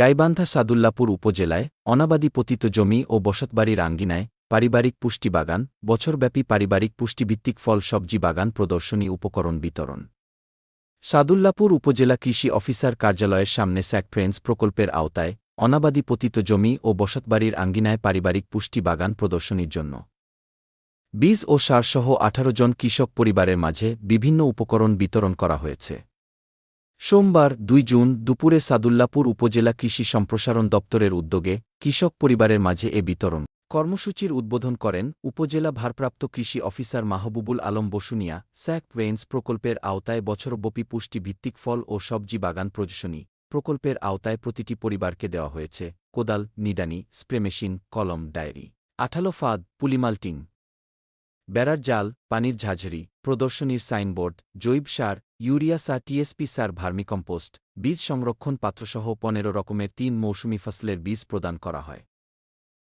গাইবান্ধা সাদুল্লাপুর উপজেলায় অনাবাদী পতিত জমি ও বসতবাড়ির আঙ্গিনায় পারিবারিক পুষ্টি বাগান, বছরব্যাপী পারিবারিক পুষ্টিভিত্তিক ফল সবজি বাগান প্রদর্শনী উপকরণ বিতরণ। সাদুল্লাপুর উপজেলা কৃষি অফিসার কার্যালয়ের সামনে স্যাক ফ্রেন্স প্রকল্পের আওতায় অনাবাদী পতিত জমি ও বসতবাড়ির আঙ্গিনায় পারিবারিক পুষ্টি বাগান প্রদর্শনীর জন্য। বীজ ও সারসহ আঠারো জন কৃষক পরিবারের মাঝে বিভিন্ন উপকরণ বিতরণ করা হয়েছে। সোমবার, দুই জুন, দুপুরে সাদুল্লাপুর উপজেলা কৃষি সম্প্রসারণ দপ্তরের উদ্যোগে কৃষক পরিবারের মাঝে এ বিতরণ। কর্মসূচির উদ্বোধন করেন উপজেলা ভারপ্রাপ্ত কৃষি অফিসার মাহবুবুল আলম বসুনিয়া, স্যাক ওয়েন্স প্রকল্পের আওতায় বছরব্যাপী পুষ্টি ভিত্তিক ফল ও সবজি বাগান প্রদর্শনী প্রকল্পের আওতায় প্রতিটি পরিবারকে দেওয়া হয়েছে। কোদাল, নিডানি, স্প্রে মেশিন, কলম, ডায়েরি, আঠালো ফাদ পুলিমাল্টিং বেড়ার জাল, পানির ঝাঝরি, প্রদর্শনীর সাইনবোর্ড, জৈব সার ইউরিয়া সার টিএসপি সার ভার্মিকম্পোস্ট, বীজ সংরক্ষণ পাত্রসহ পনেরো রকমের তিন মৌসুমি ফসলের বীজ প্রদান করা হয়।